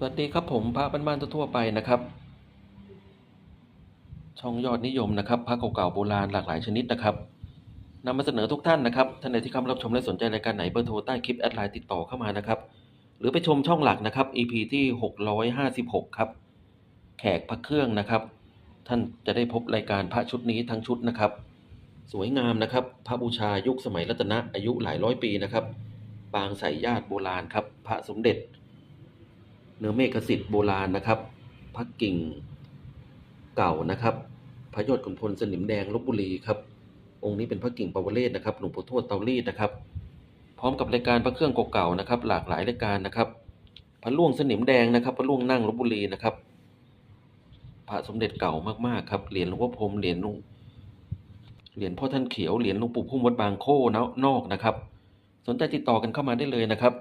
สวัสดีครับผมพระบ้านๆทั่วไปนะครับ ช่องยอดนิยมนะครับพระเก่าๆโบราณหลากหลายชนิดนะครับนำมาเสนอทุกท่านนะครับท่านใดที่เข้ารับชมและสนใจรายการไหนเบอร์โทรใต้คลิปแอดไลน์ติดต่อเข้ามานะครับ หรือไปชมช่องหลักนะครับ EP ที่ 656 ครับ แขกพระเครื่องนะครับ ท่านจะได้พบรายการพระชุดนี้ทั้งชุดนะครับ สวยงามนะครับ พระบูชายุคสมัยรัตนะอายุหลายร้อยปีนะครับ ปางใส่ญาติโบราณครับ พระสมเด็จ เนื้อเมฆสิทธิ์โบราณนะครับพระกิ่งเก่านะครับ พระยอดขุนพลสนิมแดงลบบุรีครับ องค์นี้เป็นพระกิ่งปวเรศนะครับ หลวงปู่ทวดเตารีดนะครับ พร้อมกับรายการพระเครื่องเก่าๆนะครับ หลากหลายรายการนะครับพระล่วงสนิมแดงนะครับ พระล่วงนั่งลบบุรีนะครับ พระสมเด็จเก่ามากๆครับ เหรียญหลวงพ่อพรมเหรียญหลวงเหรียญพ่อท่านเขียว เหรียญหลวงปู่พุ่มวัดบางโคนอกนะครับ สนใจติดต่อกันเข้ามาได้เลยนะครับ